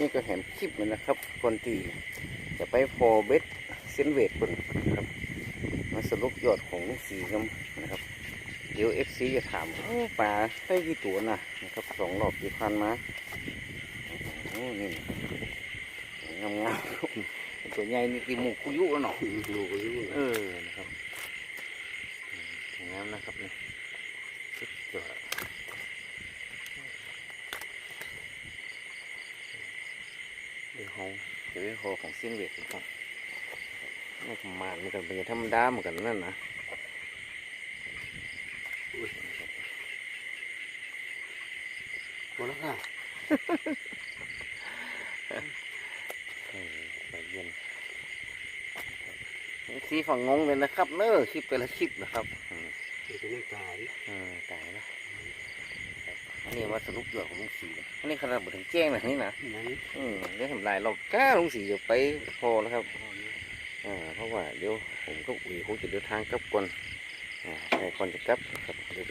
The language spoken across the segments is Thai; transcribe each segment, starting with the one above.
นี่ก็เห็นคลิปเหมือนนะครับ คนที่จะไปพอเบ็ดเส้นเวทบนนะครับ มาสรุปยอดของสีกำนะครับ เดี๋ยวเอฟซีจะถามโอ้ปลาได้กี่ตัวนะนะครับสองรอบที่ผ่านมาโอ้นี่งามงามๆตัวใหญ่นี่ตีหมูคุยุแล้วเนาะดูก็ยุ่งเออ นะครับอืมงามนะครับนี่สุดยอดเดี๋ยวเขาเดี๋ยว เขาของเส้นเวทกันครับนี่ประมาณเหมือนกันเป็นธรรมดาเหมือนกันนั่นนะหมดแล้วค่ะเออใจเย็นสีฝั่งงงเลยนะครับเนอคลิปแต่ละคลิปนะครับเดี๋ยวจะไม่ตายเออตายแล้วอั นนี้ว่าสรุปยอดของลุงสีนะอันนี้ขนาดบถึงแจ้งแบบนี้นะนั้นอืมได้ทำลายเราก้าลุงสีจะไปพอแล้วครับอ่าเพราะว่าเดี๋ยวผมก็อุ้ยคงจะเดินทางกลับก่อนอ่าแต่ก่อนจะกลับนะครับเดี๋ยวไป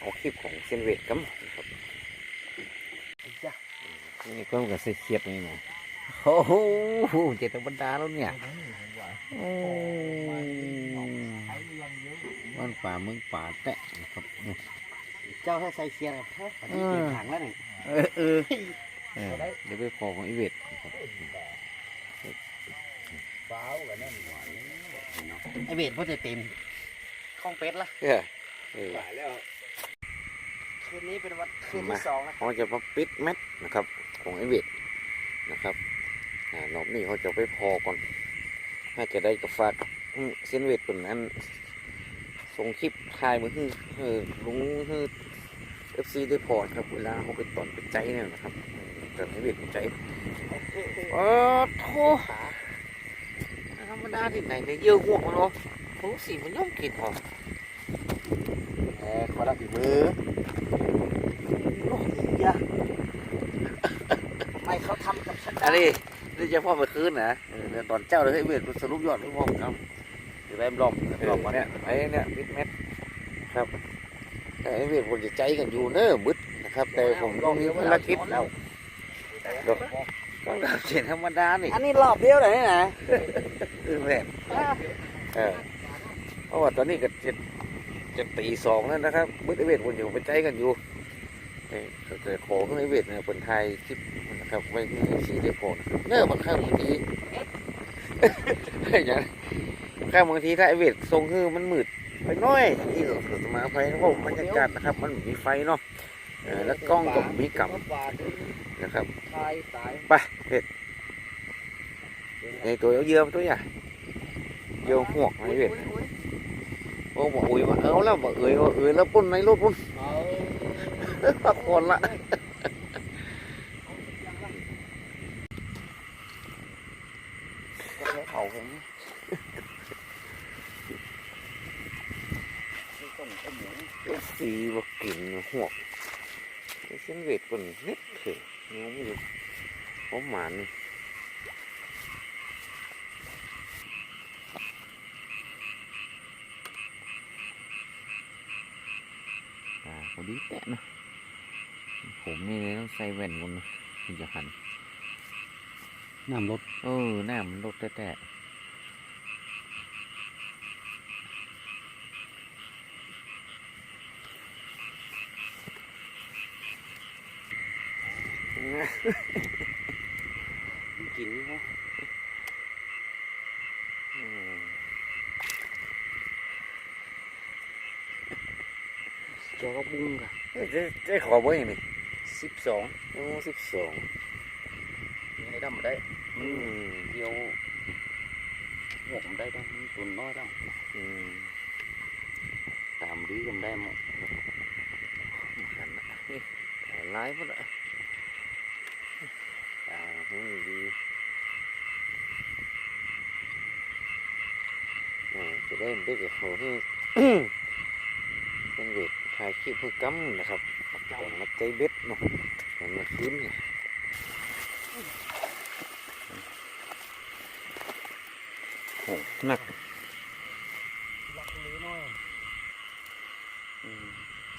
เอาคลิปของเซยนเวทกันนะครับจ้ะนี่เพิ่มกับเสียเขียดนี่นะโอ้โหเจ็ดธรรมดาแล้วเนี่ยโอ้บ้านป่าเมืองป่าแตะนะครับอืม เจ้าให้ใส่เคียร์ครับอันนี้เปลี่ยนถังแล้วนี่เออเออเออเดี๋ยวไปพอของอีเวทนะครับฟ้าวกันนั่นหวานไอเบ็ดพ่อจะเต็มข้องเป็ดละเออเออตายแล้วคืนนี้เป็นวันคืนที่สองนะเขาจะมาปิดแมทนะครับ ของไอเวทนะครับอ่ารอบนี้เขาจะไปพอก่อนถ้าจะได้กับฝากอืมเส้นเวทเป็นนั้นส่งคลิปถ่ายมือฮือเออลุงฮือ เอฟซีได้พอครับเวลาเขาไปตอนไปใจเนี่ยนะครับอืมแต่ไอเวทเป็นใจโอ้โถธรรมดาที่ไหนเนี่ยเยอะห่วงมันเนาะโอ้สีมันย่อมกินหรอแหมขอรับอีกมือโอ้ยยะทำไมเขาทำกับฉันอันนี้นี่จะพ่อไปคืนนะเออเดี๋ยวตอนเจ้าเลยให้เวทสรุปยอดทุกพ่อครับเดี๋ยวแรมรอบรอบมาเนี่ยไอ้เนี่ยมิดเม็ดครับ แต่ไอ้เวทผมจะใจกันอยู่เนอะบึดนะครับ แต่ผมต้องมีภารกิจแล้วต้องทำเสียงธรรมดานี่อันนี้รอบเดียวเลยนะคือแวทเออเพราะว่าตอนนี้ก็จะจะตีสองแล้วนะครับบึดไอ้เวทผมอยู่ไปใจกันอยู่เออแต่ขอของไอ้เวทเนี่ยคนไทยคลิปนะครับไว้ให้สีได้พอนะครับเนอะบางครั้งบางทีอย่างข้างบางทีถ้าไอเวททรงคือมันมืด ไปหน้อยที่เราสมาไฟเพราะบรรยากาศนะครับ มันมีไฟเนาะเออแล้วกล้องก็มีกำนะครับตายตายไปเวทในตัวเยอะๆตัวใหญ่เยอะหวกไอเวทโอ้บอกอุ้ยว่าเอาแล้วบอกเอ๋ยว่าเอ๋ยแล้วปุ่นในรถปุ่นเอาพักผ่อนละเขาผมสีบอกกลิ่นหวกเส้นเวท ปุ่นเน็ดเถอะงงอยู่ผมหมันอ่าพอดีแตะนะ ผมนี่เลยต้องใส่แว่นบนนะถึงจะหันน้ำรถเออหน้ามันลดแต่ แต่กินเขาอืมเจ้าก็บุ้งกันเอ้ยเจ๊เจ๊ขอเบอร์อย่างนี้สิบสองโอ้สิบสองยังไงได้มาได้อืมเดียวหัวผมได้ต้องตุนน้อยต้องอืมตามดีกันได้หมดขันนะนี่ถ่ายไลฟ์หมดอะอ่าหูดีอ่าจะ ได้เด็กกับเขาที่เป็นเด็กถ่ายคลิปเพื่อกำนะครับแต่งมาใจเบ็ดเนาะแต่มาคืนเนี่ยโอ้หนักรักเลยน้อย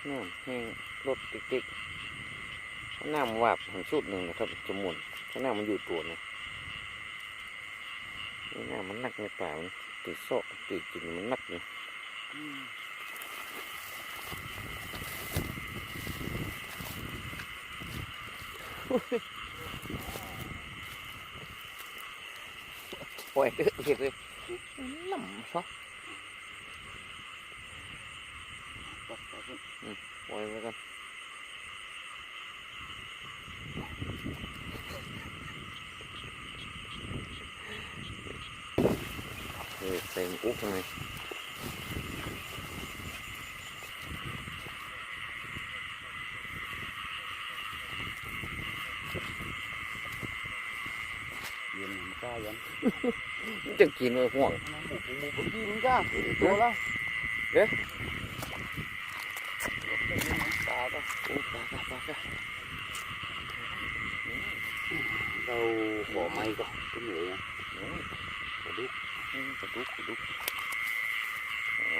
น้ำแห้งรถติ๊กๆน้ำวาบหันสุดหนึ่งนะครับจมูกข้างหน้ามันอยู่ตัวนะข้างหน้ามันหนักในป่ามัน ติดโซ่ติดกินมันห นักเนี่ยปล่อยเถอะเห็ดเกระดุกกระดุกโอ้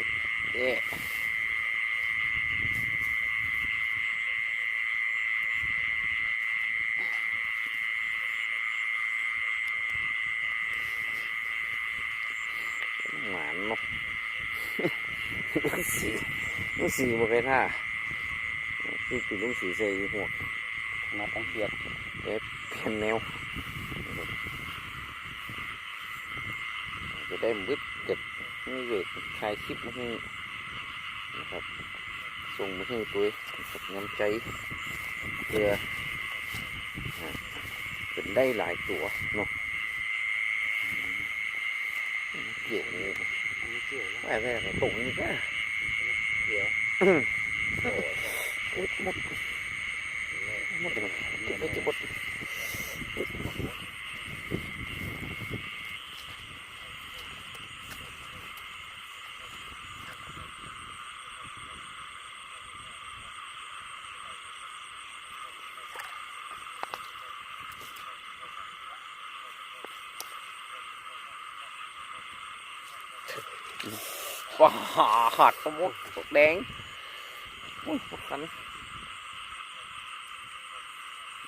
ยเอ๊ะหมานเนาะลุงสีลุงสีบ่เคยท่าคือปีลุงสีใส่หัวนัดตั้งเกียดเปลี่ยนแนว จะได้มึดเด็ดนี่เวทคลายคลิปมาให้นะครับ ส่งมาให้ตัวกับน้ำใจเพื่ออ่าเป็นได้หลายตัวเนาะอืมเกี่ยวเลยอันนี้เกี่ยวแล้วไปไปไปตรงนี้ก็เกี่ยวอุ๊ยหมดหมดเลยเก็บไปเก็บหมด ว้าขาดสมุดตกแดงอุ้ยปวดกัน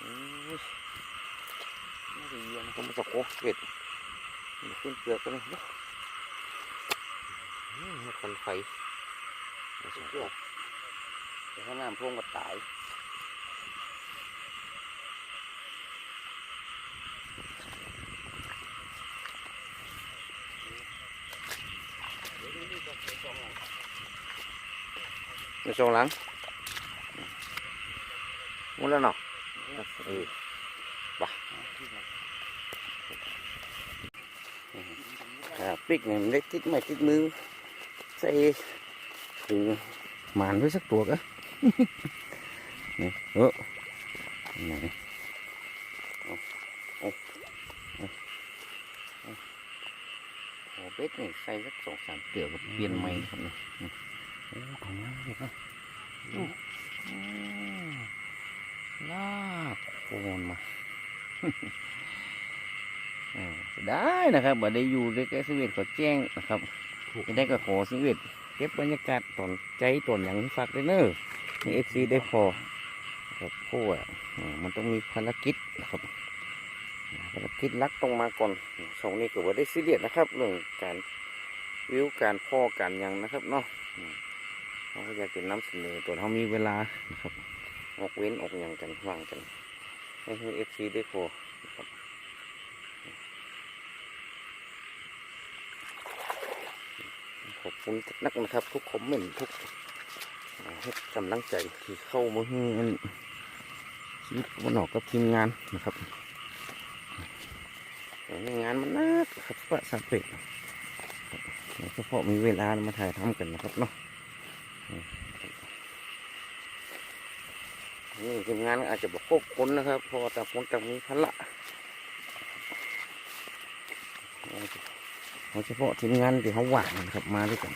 อุ้ยไม่ได้เย็นก็มาสะโคกเบ็ดมันขึ้นเปลือกกันเลยเนาะอืมควันไฟมาสะโคกแต่ถ้าน้ำท่วมก็ตาย ใน ช่วงหลังหมดแล้วเนาะเอออ่าปิกเนี่ยมันได้ติดไม้ติดมือใส่ถือหมานไว้สักตัวก็นี่เออนี่เอาเอาเอาเอาขอเบ็ดนี่ใส่สักสองสามเกี่ยวกับเปลี่ยนไม้ครับนี่นี่โอ้ของน้ำเด็กนะโอ้โอ้ ลากโคนมาได้นะครับบ่ได้อยู่ในแกสเวตเขาแจ้งนะครับไม่ได้ก็ขอสเวตเก็บบรรยากาศตอนใจตอนอย่างฝากด้วยเนอะนี่เอฟซีได้พอครับเพราะว่าอ่ามันต้องมีภารกิจนะครับภารกิจลักต้องมาก่อนสองนี้ก็ว่ได้ซีเรียสนะครับ เรื่องการวิวการพ่อการยังนะครับเนาะอืม เขาก็อยากจะน้ำเสนอตัวเขามีเวลานะครับออกเว้นออกอย่างกันว่างกัน ให้เอฟซีได้พอนะครับขอบคุณนักนะครับ ทุกคอมเมนต์ทุกให้กำลังใจที่เข้ามาให้ชีวิตวันออกกับทีมงานนะครับในงานมันนักครับประสาเป็ดเฉพาะมีเวลามาถ่ายทำกันนะครับเนาะ นี่ทีมงานอาจจะบอกครบคนนะครับเพราะแต่างคนต่างมีภาระเอาเฉพาะทีมงานที่เขาหว่านะครับมาด้วยกัน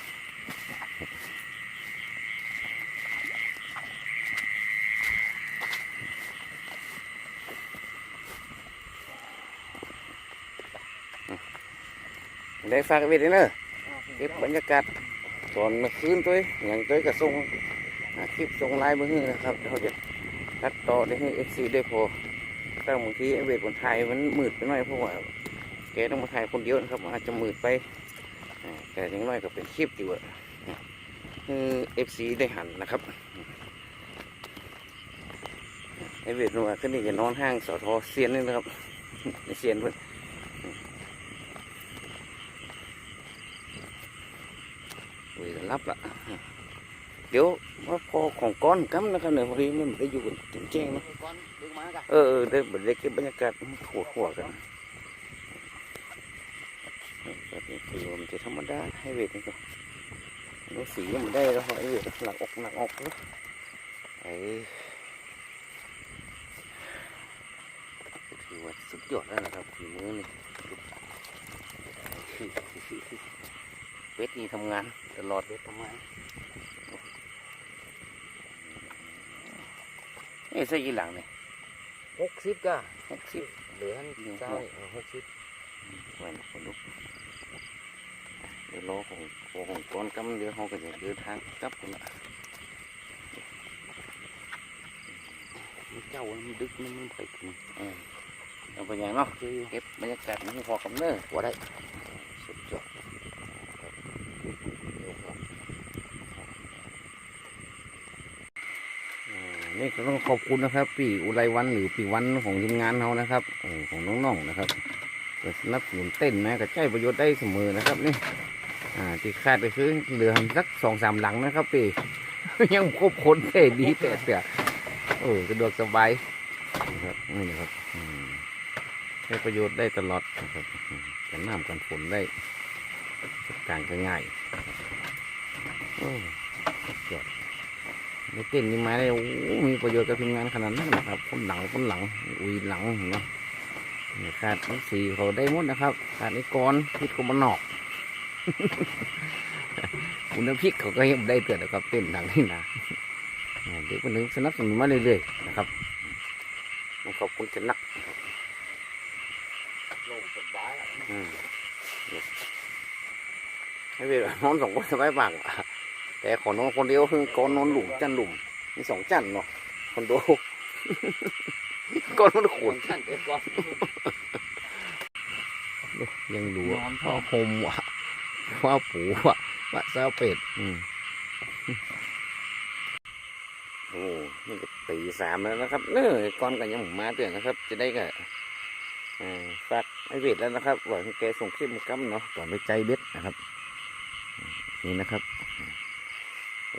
ได้ฝากไว้ด้วยเนอะเก็บบรรยากาศ ตอนคืนตัวอย่างตัวเองก็ส่งคลิปส่งไลน์มือนะครับเขาจะตัดต่อได้ให้เอฟซีได้พอแต่บางทีไอเวทบนไทยมันมืดไปหน่อยเพราะว่าแกต้องมาถ่ายคนเดียวนะครับ อาจจะมืดไปแต่อยังน้อยก็เป็นคลิปอยู่อะเอฟซีได้หันนะครับไอเวทนัวขึ้นนี่จะนอนห้างสอทอเซียนนี่นะครับเซียนเพื่อนอุ้ย รับละเดี๋ยวว่าพอของก้อนกัมนะครับเนี่ยพอดีมันได้อยู่กันแจ้งๆเนาะก้งนเออเออได้บรรยากาศบรรยากาศหัวหัวกันแบบนี้คือว่ามันจะธรรมดาให้เวทนี่ก็แล้สีมันได้แล้วให้เวทหนักอกหนักอกแล้วไอ้ถือว่าสุดยอดแล้วนะครับฝีมือนี่ วทนี่ทำงานตลอดเด็ดทำไมเอ้ยใส่ยี่หลังเนี่ยหกสิบก็หกสิบเหลือหันใช่หกสิบไว้นะคนลุกเดี๋ยวรอของของก้อนกำเดี๋ยวเขาก็จะเดินทางกลับกันละเจ้ามันดึกมันมันไปถึงเออเอาไปอย่างเนาะคือเก็บบรรยากาศมันพอกับเนอร์ว่าได้สุดยอดอ่า นี่ก็ต้องขอบคุณนะครับปีอุไรวันหรือปีวันของทีมงานเขานะครับอของน้องๆนะครับเปิดสนับสนุนเต้นแม้ก็ใช้ประโยชน์ได้เสมอนะครับนี่อ่าที่คาดไปคือเหลือสักสองสามหลังนะครับปียังครบคนเท่ดีแต่เสียเออสะดวกสบายนะครับนี่นะครับใช้ประโยชน์ได้ตลอดนะครับกันน้ำกันฝนได้การก็ง่ายโอ้ ในเต้นนี่มาได้โอ้มีประโยชน์กับทีมงานขนาดนั้นนะครับคนหลังคนหลังอุยหลังเห็นไหมนี่ขาดทั้งสี่เขาได้หมดนะครับขาดไอ้กรพิษกมันนอกคุณน้ำพริกเขาก็ยังได้เกิดนะครับเต้นทางนี้นะอ่าเด็กคนหนึ่งสนับสนุนมาเรื่อยๆนะครับขอบคุณจะนักโล่งสบายอะอืมให้เป็นน้องสองคนสบายปากอะ แต่ขอน้องคนเดียวคือก้อนนอนหลุมจันหลุมมีสองจันเนาะคนโดก้อนมันขคนนท่านเด็ดก้อนยังดูนอนพ่อโฮมวะว่าปูวะว่าซาเป็ดอืมโอ้นี่ก็ตีสามแล้วนะครับ เน้อก้อนกันยังมาเตือนนะครับ จะได้ก็อ่าฝากไอเวทแล้วนะครับหวังให้แกส่งคลิปมากัมเนาะก่อนไปใจเบ็ดนะครับ นี่นะครับ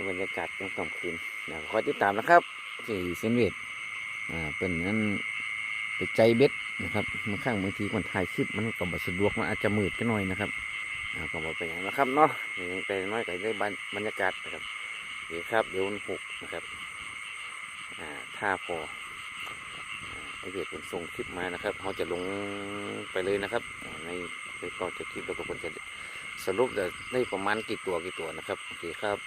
บรรยากาศยามค่ำคืนนะขอติดตามนะครับที่เซนเวดอ่าเป็นนั้นไปใจเบ็ดนะครับบางครั้งบางทีคนถ่ายคลิปมันก็บสะดวกมันอาจจะมืดกันหน่อยนะครับอ่าก็บอกไปอย่างนั้นนะครับเนาะยังแต่น้อยก็ได้บรรบรยากาศนะครับโอเคครับเดี๋ยววันพุกนะครับอ่าถ้าพอไอเดเป็นส่งคลิปมานะครับเขาจะลงไปเลยนะครับในไปก็จะคลิปแล้วก็คนจะสรุปจะได้ประมาณกี่ตัวกี่ตัวนะครับโอเคครับ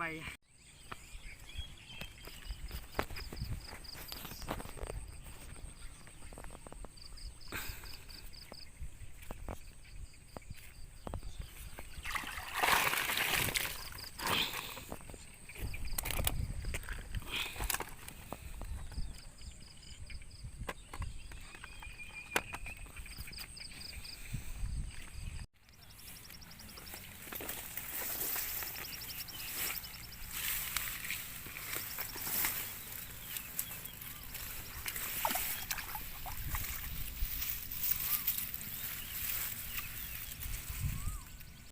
ใบ